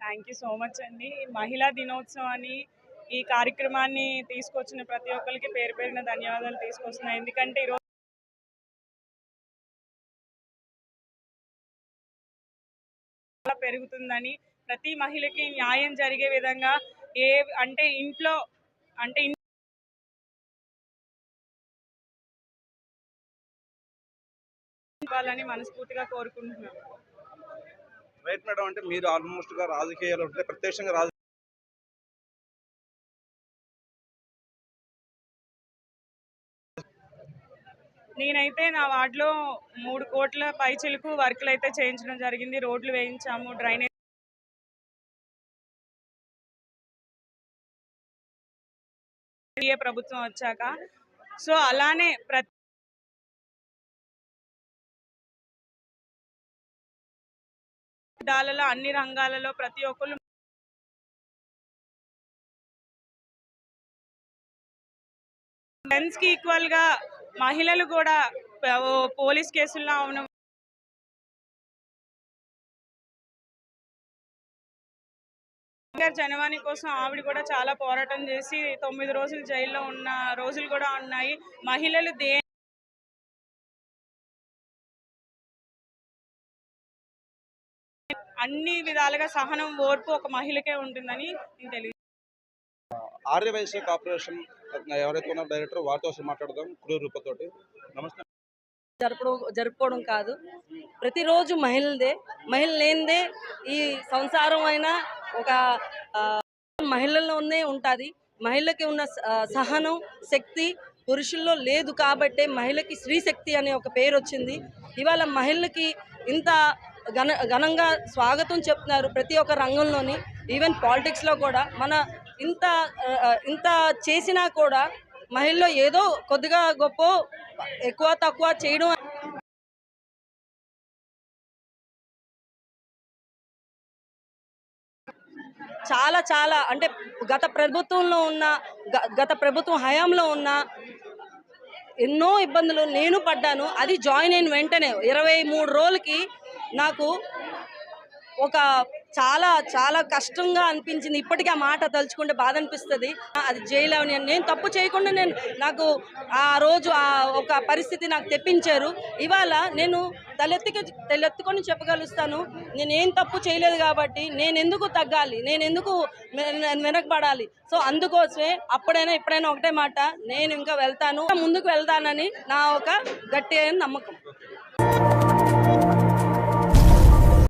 Thank you so much అండి. మహిళా దినోత్సవాన్ని ఈ కార్యక్రమాన్ని తీసుకొచ్చిన ప్రతి ఒక్కరికి పేరు పేరిన ధన్యవాదాలు తీసుకొస్తున్నాయి ఎందుకంటే ఈరోజు పెరుగుతుందని ప్రతి మహిళకి న్యాయం జరిగే విధంగా ఏ అంటే ఇంట్లో అంటే ఇవ్వాలని మనస్ఫూర్తిగా కోరుకుంటున్నాను. రైట్ మేడం అంటే మీరు ఆల్మోస్ట్గా రాజకీయాలు ఉంటే ప్రత్యక్షంగా రాజ నేనైతే నా వార్డులో మూడు కోట్ల పైచిలకు వర్కులు అయితే చేయించడం జరిగింది. రోడ్లు వేయించాము డ్రైనేజ్ ప్రభుత్వం వచ్చాక. సో అలానే ప్రతి విధాలలో అన్ని రంగాలలో ప్రతి ఒక్కరు మెన్స్కి ఈక్వల్గా మహిళలు కూడా పోలీస్ కేసుల్లో అవును జనవాణి కోసం ఆవిడ కూడా చాలా పోరాటం చేసి తొమ్మిది రోజులు జైల్లో ఉన్న రోజులు కూడా ఉన్నాయి. మహిళలు దే అన్ని విధాలుగా సహనం ఓర్పు ఒక మహిళకే ఉంటుందని నేను తెలియ ఆర్య వైశ్య కార్పొరేషన్ ఎవరైతే ఉన్నారో డైరెక్టర్ వారితో మాట్లాడదాం కురు రూపతోటి. నమస్తే. జరపడం జరుపుకోవడం కాదు. ప్రతిరోజు మహిళదే మహిళ లేనిదే ఈ సంసారం అయినా ఒక మహిళల్లోనే ఉంటుంది. మహిళకి ఉన్న సహనం శక్తి పురుషుల్లో లేదు కాబట్టే మహిళకి స్త్రీ శక్తి అనే ఒక పేరు వచ్చింది ఇవాళ మహిళకి ఇంత ఘన ఘనంగా స్వాగతం చెప్తున్నారు ప్రతి ఒక్క రంగంలోని. ఈవెన్ పాలిటిక్స్లో కూడా మన ఇంత ఇంత చేసినా కూడా మహిళలో ఏదో కొద్దిగా గొప్ప ఎక్కువ తక్కువ చేయడం చాలా చాలా అంటే గత ప్రభుత్వంలో ఉన్న గ- గత ప్రభుత్వం హయాంలో ఉన్న ఎన్నో ఇబ్బందులు నేను పడ్డాను. అది జాయిన్ అయిన వెంటనే ఇరవై మూడు రోజులకి నాకు ఒక చాలా చాలా కష్టంగా అనిపించింది. ఇప్పటికీ ఆ మాట తలుచుకుంటే బాధ అనిపిస్తుంది. అది జైలు అని నేను తప్పు చేయకుండా నేను నాకు ఆ రోజు ఆ ఒక పరిస్థితి నాకు తెప్పించారు. ఇవాళ నేను తలెత్తికి తలెత్తుకొని చెప్పగలుస్తాను. నేను ఏం తప్పు చేయలేదు కాబట్టి నేను ఎందుకు తగ్గాలి నేను ఎందుకు వెనకబడాలి సో అందుకోసమే అప్పుడైనా ఎప్పుడైనా ఒకటే మాట. నేను ఇంకా వెళ్తాను. ముందుకు వెళ్తానని నా ఒక గట్టి నమ్మకం.